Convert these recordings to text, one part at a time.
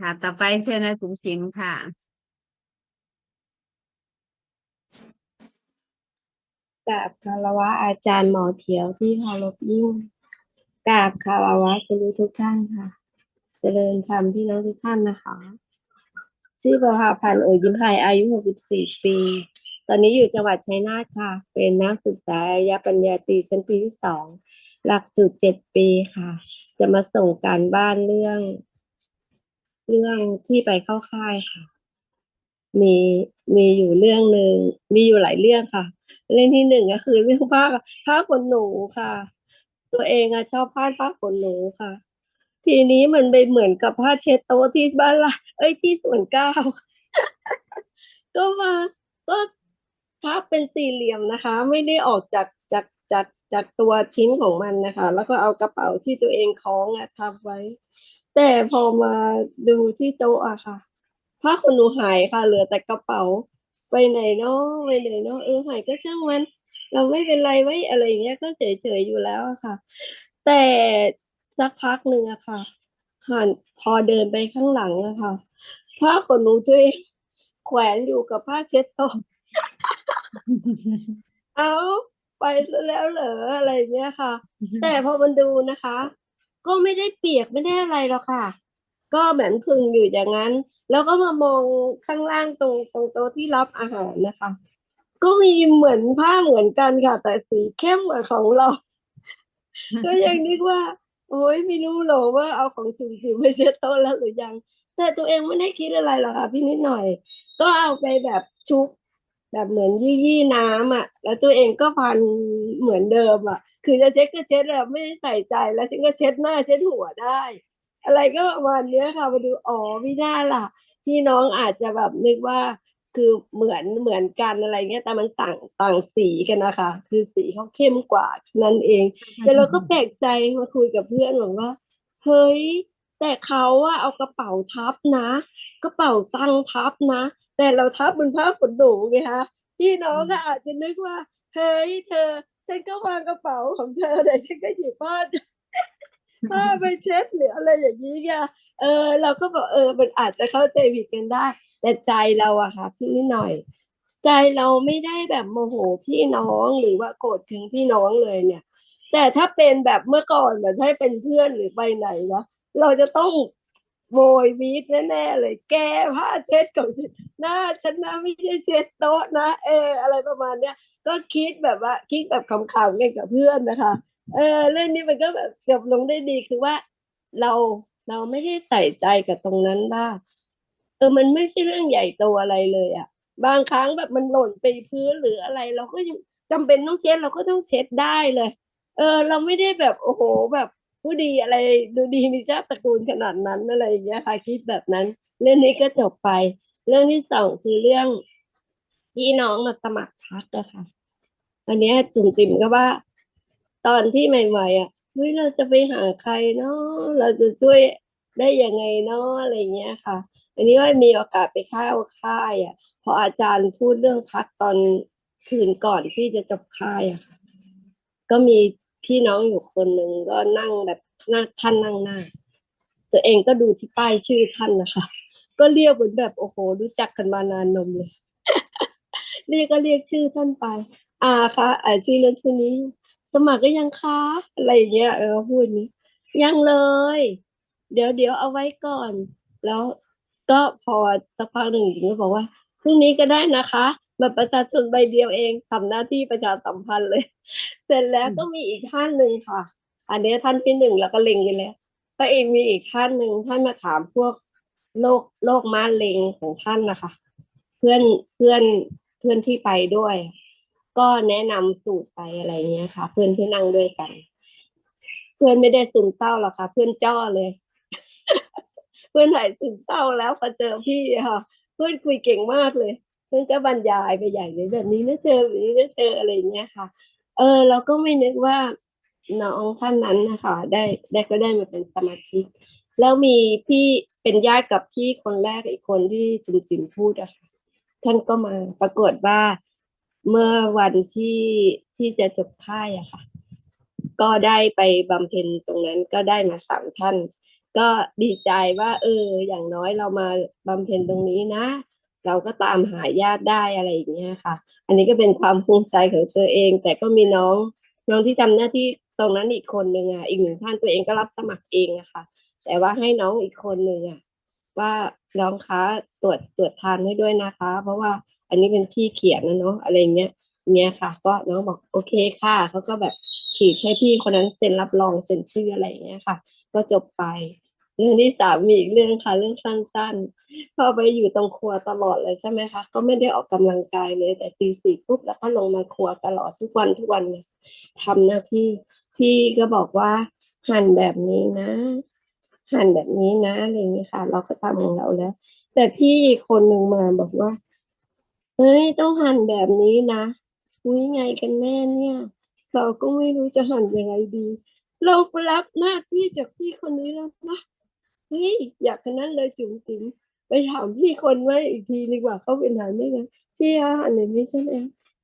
ค่ะ ต่อไปเชิญนายสุสินค่ะ กราบคารวะอาจารย์หมอเขียวที่เคารพยิ่งกราบคารวะคุณทุกท่านค่ะ เจริญธรรมพี่น้องทุกท่านนะคะ ชื่อประภาพันธ์โอยิ้มไทยอายุ 64 ปี ตอนนี้อยู่จังหวัดชัยนาทค่ะ เป็นนักศึกษาระยะปริญญาตรีชั้นปีที่สองหลักสูตรเจ็ดปีค่ะ จะมาส่งการบ้านเรื่อง เรื่องที่ไปเข้าค่ายค่ะ มีมีอยู่เรื่องหนึ่งมีอยู่หลายเรื่องค่ะ เรื่องที่หนึ่งก็คือเรื่องผ้าผ้าขนหนูค่ะ ตัวเองอะชอบผ้าผ้าขนหนูค่ะ ทีนี้มันไปเหมือนกับผ้าเช็ดโต๊ะที่บ้านละเอ้ยที่ส่วนเก้าก็มาก็ทับเป็นสี่เหลี่ยมนะคะ ไม่ได้ออกจากจากจากจากตัวชิ้นของมันนะคะ แล้วก็เอากระเป๋าที่ตัวเองคล้องอะทับไว้ แต่พอมาดูที่โต๊ะอะค่ะผ้าขนหนูหายค่ะ เหลือแต่กระเป๋า ไปไหนเนาะไปไหนเนาะเออหายก็ช่างมัน เราไม่เป็นไรไว้อะไรอย่างเงี้ยก็เฉยๆอยู่แล้วอะค่ะ แต่สักพักหนึ่งอะค่ะหันพอเดินไปข้างหลังอะค่ะผ้าขนหนูตัวเองแขวนอยู่กับผ้าเช็ดต๊ะเอาไปซะแล้วเหรออะไรอย่างเงี้ยค่ะ แต่พอมันดูนะคะ ก็ไม่ได้เปียกไม่ได้อะไรหรอกค่ะ ก็เหมือนพึงอยู่อย่างนั้น แล้วก็มามองข้างล่างตรงตรงโต๊ะที่รับอาหารนะคะ ก็มีเหมือนผ้าเหมือนกันค่ะ แต่สีเข้มกว่าของเรา ก็ยังนึกว่า โอ้ยไม่รู้หรอกว่าเอาของจุ๋มจิ๋มไปเช็ดโต๊ะแล้วหรือยัง แต่ตัวเองไม่ได้คิดอะไรหรอกค่ะพี่นิดหน่อย ก็เอาไปแบบชุบ แบบเหมือนยี่ยี่น้ำอะ แล้วตัวเองก็พันเหมือนเดิมอะ คือจะเช็ดก็เช็ดอะไม่ได้ใส่ใจ แล้วฉันก็เช็ดหน้าเช็ดหัวได้ อะไรก็ประมาณเนี้ยค่ะมาดูอ๋อไม่ได้ล่ะ พี่น้องอาจจะแบบนึกว่าคือเหมือนเหมือนกันอะไรเงี้ย แต่มันต่างต่างสีกันนะคะ คือสีเขาเข้มกว่านั่นเองแต่เราก็แปลกใจมาคุยกับเพื่อนบอกว่า เฮ้ย แต่เขาอะเอากระเป๋าทับนะ กระเป๋าตังทับนะ แต่เราทับบนผ้าขนหนูไงคะพี่น้องก็อาจจะนึกว่าเฮ้ยเธอ ฉันก็วางกระเป๋าของเธอแต่ฉันก็หยิบผ้าผ้าไปเช็ดหรืออะไรอย่างนี้ไงเออ เราก็บอกเออมันอาจจะเข้าใจผิดกันได้ แต่ใจเราอะค่ะพี่นิดหน่อย ใจเราไม่ได้แบบโมโหพี่น้องหรือว่าโกรธถึงพี่น้องเลยเนี่ย แต่ถ้าเป็นแบบเมื่อก่อนแบบถ้าเป็นเพื่อนหรือไปไหนนะเราจะต้อง โวยวีดแน่ๆเลย แกผ้าเช็ดของฉันหน้าฉันนะไม่ใช่เช็ดโต๊ะนะ เออ อะไรประมาณเนี้ยก็คิดแบบว่าคิดแบบขำๆกันกับเพื่อนนะคะ เออเรื่องนี้มันก็แบบจบลงได้ดีคือว่า เราเราไม่ได้ใส่ใจกับตรงนั้นบ้างเออมันไม่ใช่เรื่องใหญ่โตอะไรเลยอะบางครั้งแบบมันหล่นไปพื้นหรืออะไร เราก็ยังจำเป็นต้องเช็ดเราก็ต้องเช็ดได้เลย เออ เราไม่ได้แบบโอ้โหแบบ ผู้ดีอะไรดูดีมีชาติตระกูลขนาดนั้นอะไรอย่างเงี้ยค่ะคิดแบบนั้น เรื่องนี้ก็จบไป เรื่องที่สองคือเรื่องพี่น้องมาสมัครพักอะค่ะอันนี้จุ่มจิ๋มก็ว่า ตอนที่ใหม่ๆอะเฮ้ยเราจะไปหาใครเนาะเราจะช่วยได้ยังไงเนาะอะไรเงี้ยค่ะ อันนี้ว่ามีโอกาสไปเข้าค่ายอะพออาจารย์พูดเรื่องพักตอนคืนก่อนที่จะจบค่ายอะก็มี พี่น้องอยู่คนหนึ่งก็นั่งแบบนั่งท่านนั่งหน้า ตัวเองก็ดูที่ป้ายชื่อท่านนะคะ ก็เรียกเหมือนแบบโอ้โห รู้จักกันมานานนมเลยเรียกก็เรียกชื่อท่านไป อ่าคะอ่าชื่อนั้นชื่อนี้ สมัครก็ยังคะอะไรอย่างเงี้ยเออพูดอย่างนี้ยังเลย เดี๋ยวเดี๋ยวเอาไว้ก่อน แล้วก็พอสักพักหนึ่งหญิงก็บอกว่าพรุ่งนี้ก็ได้นะคะ บัตรประชาชนใบเดียวเองทำหน้าที่ประชาสัมพันธ์เลย เสร็จแล้วก็มีอีกท่านหนึ่งค่ะ อันนี้ท่านที่หนึ่งแล้วก็เล็งไปแล้วก็เองมีอีกท่านหนึ่งท่านมาถามพวกโรคโรคม้าเล็งของท่านนะคะ เพื่อนเพื่อนเพื่อนที่ไปด้วย ก็แนะนำสูตรไปอะไรเงี้ยค่ะ เพื่อนที่นั่งด้วยกัน เพื่อนไม่ได้ซึมเศร้าหรอกค่ะ เพื่อนจ้อเลย เพื่อนหายซึมเศร้าแล้วพอเจอพี่อะค่ะ เพื่อนคุยเก่งมากเลย เพื่อนก็บรรยายไปใหญ่เลยแบบนี้นะเจอแบบนี้นะเจออะไรเงี้ยค่ะ เออ เราก็ไม่นึกว่าน้องท่านนั้นนะคะได้ได้ก็ได้มาเป็นสมาชิก แล้วมีพี่เป็นญาติกับพี่คนแรกอีกคนที่จิมจิมพูดอะค่ะท่านก็มาปรากฏว่าเมื่อวันที่ที่จะจบค่ายอะค่ะ ก็ได้ไปบำเพ็ญตรงนั้นก็ได้มาสามท่าน ก็ดีใจว่า เออ อย่างน้อยเรามาบำเพ็ญตรงนี้นะ เราก็ตามหาญาติได้อะไรอย่างเงี้ยค่ะ อันนี้ก็เป็นความภูมิใจของตัวเอง แต่ก็มีน้องน้องที่ทำหน้าที่ตรงนั้นอีกคนหนึ่งอะอีกหนึ่งท่านตัวเองก็รับสมัครเองอะค่ะ แต่ว่าให้น้องอีกคนหนึ่งอะว่าน้องคะตรวจตรวจทานให้ด้วยนะคะ เพราะว่าอันนี้เป็นที่เขียนนะเนาะอะไรเงี้ยเนี้ยค่ะ ก็น้องบอกโอเคค่ะเขาก็แบบขีดให้พี่คนนั้นเซ็นรับรองเซ็นชื่ออะไรเงี้ยค่ะ ก็จบไป เรื่องที่สามมีอีกเรื่องค่ะเรื่องสั้นๆพอไปอยู่ตรงครัวตลอดเลยใช่ไหมคะก็ไม่ได้ออกกำลังกายเลย แต่ตีสี่ปุ๊บแล้วก็ลงมาครัวตลอดทุกวันทุกวันเลยทำหน้าที่พี่ก็บอกว่าหั่นแบบนี้นะ หั่นแบบนี้นะอะไรอย่างนี้ค่ะ เราก็ทำของเราแล้ว แต่พี่อีกคนหนึ่งมาบอกว่าเฮ้ยต้องหั่นแบบนี้นะอุ้ยไงกันแน่เนี่ย เราก็ไม่รู้จะหั่นยังไงดี เรารับหน้าที่จากพี่คนนี้แล้วนะ เฮ้ยอยากขนาดนั้นเลยจุ๋มจิ๋มไปถามพี่คนไว้อีกทีดีกว่าเขาเป็นหานได้ไงพี่คะหั่นแบบนี้ใช่ไหม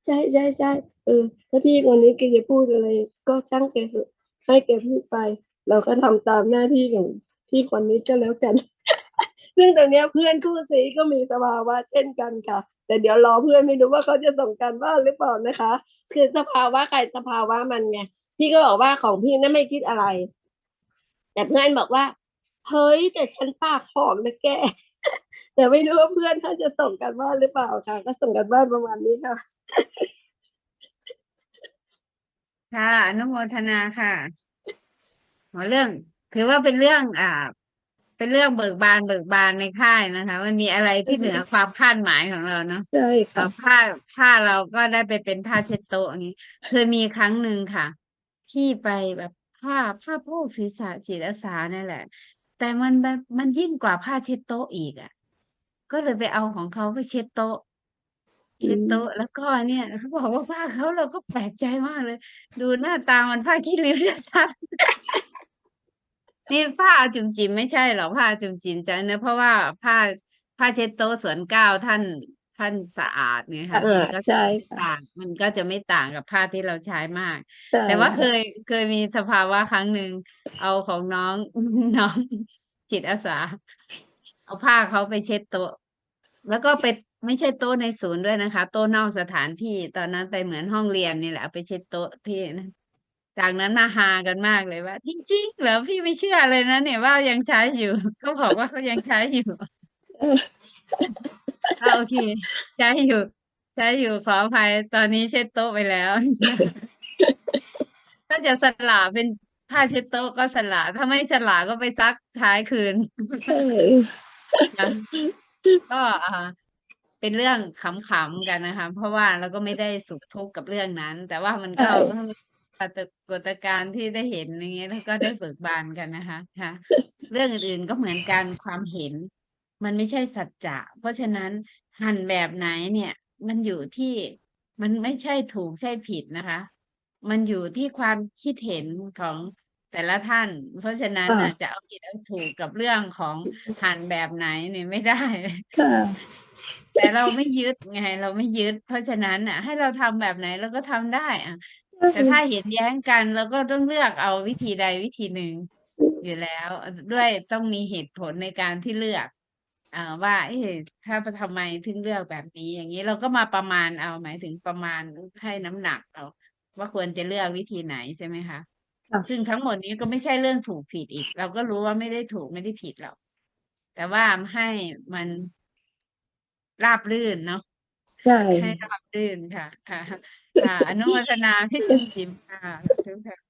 ใช่ใช่ใช่เออถ้าพี่คนนี้แกจะพูดอะไร ก็ช่างแกเถอะให้แกพูดไป เราก็ทำตามหน้าที่ของพี่คนนี้ก็แล้วกัน ซึ่งตรงนี้เพื่อนคู่ซีก็มีสภาวะเช่นกันค่ะ แต่เดี๋ยวรอเพื่อนไม่รู้ว่าเขาจะส่งกันบ้านหรือเปล่านะคะคือสภาวะใครสภาวะมันไงพี่ก็บอกว่าของพี่นั่นไม่คิดอะไร แต่เพื่อนบอกว่า เฮ้ยแต่ฉันปากหอมนะแก แต่ไม่รู้ว่าเพื่อนเขาจะส่งกันบ้านหรือเปล่าค่ะ ก็ส่งกันบ้านประมาณนี้ค่ะ ค่ะอนุโมทนาค่ะหัวเรื่อง ถือว่าเป็นเรื่องอ่า เป็นเรื่องเบิกบานเบิกบานในค่ายนะคะ มันมีอะไรที่เหนือความคาดหมายของเราเนาะใช่เอ่ค่ะอผ้าผ้าเราก็ได้ไปเป็นผ้าเช็ดโต๊ะอย่างนี้ เคยมีครั้งหนึ่งค่ะ ที่ไปแบบผ้าผ้าโพกศีรษะจิตอาสาเนี่ยแหละ แต่มันแบบมันยิ่งกว่าผ้าเช็ดโต๊ะอีกอะก็เลยไปเอาของเขาไปเช็ดโต๊ะเช็ดโต๊ะแล้วก็เนี่ย เขาบอกว่า ผ้าเขาเราก็แปลกใจมากเลย ดูหน้าตามันผ้าขี้ริ้วชัด ๆ นี่ผ้าจุ่มจิ๋มไม่ใช่หรอก ผ้าจุ่มจิ๋มจะนะเพราะว่าผ้า ผ้าเช็ดโต๊ะสวนเกล้าท่าน ท่านสะอาดไงคะอ่ามันก็ใช่ค่ะต่างมันก็จะไม่ต่างกับผ้าที่เราใช้มาก ใช่แต่ว่าเคยเคยมีสภาวะครั้งหนึ่งเอาของน้อง น้องจิตอาสา เอาผ้าเขาไปเช็ดโต๊ะ แล้วก็ไปไม่ใช่โต๊ะในศูนย์ด้วยนะคะ โต๊ะนอกสถานที่ตอนนั้นไปเหมือนห้องเรียนนี่แหละเอาไปเช็ดโต๊ะที่นั่นจากนั้นมาฮากันมากเลยว่า จริงๆเหรอพี่ไม่เชื่อเลยนะเนี่ยว่ายังใช้อยู่ เขาบอกว่าเขายังใช้อยู่อ่าโอเค ใช้อยู่ ใช้อยู่ขออภัยตอนนี้เช็ดโต๊ะไปแล้ว ถ้าจะสละเป็นผ้าเช็ดโต๊ะก็สละถ้าไม่สละก็ไปซักใช้คืนใช่นะก็อ่าเป็นเรื่องขำๆกันนะคะ เพราะว่าเราก็ไม่ได้สุขทุกข์กับเรื่องนั้น แต่ว่ามันก็ปรากฏการณ์ที่ได้เห็นอย่างเงี้ยแล้วก็ได้เบิกบานกันนะคะค่ะ เรื่องอื่นๆก็เหมือนกันความเห็น มันไม่ใช่สัจจะ เพราะฉะนั้นหั่นแบบไหนเนี่ย มันอยู่ที่มันไม่ใช่ถูกใช่ผิดนะคะ มันอยู่ที่ความคิดเห็นของแต่ละท่าน เพราะฉะนั้นค่ะน่ะจะเอาผิดเอาถูกกับเรื่องของหั่นแบบไหนเนี่ยไม่ได้ ค่ะ แต่เราไม่ยึดไง เราไม่ยึด เพราะฉะนั้นอะ ให้เราทำแบบไหนเราก็ทำได้อะ แต่ถ้าเห็นแย้งกันเราก็ต้องเลือกเอาวิธีใดวิธีหนึ่งอยู่แล้ว ด้วยต้องมีเหตุผลในการที่เลือก อ่าว่าเอ๊ะถ้าทำไมถึงเลือกแบบนี้ อย่างนี้เราก็มาประมาณเอาหมายถึงประมาณให้น้ำหนักเอาว่าควรจะเลือกวิธีไหนใช่ไหมคะค่ะซึ่งทั้งหมดนี้ก็ไม่ใช่เรื่องถูกผิดอีก เราก็รู้ว่าไม่ได้ถูกไม่ได้ผิดหรอกแต่ว่าให้มันราบรื่นเนาะใช่ให้ราบรื่นค่ะ ค่ะค่ะอนุโมทนาพี่จิมจิมค่ะขอบคุณค่ะ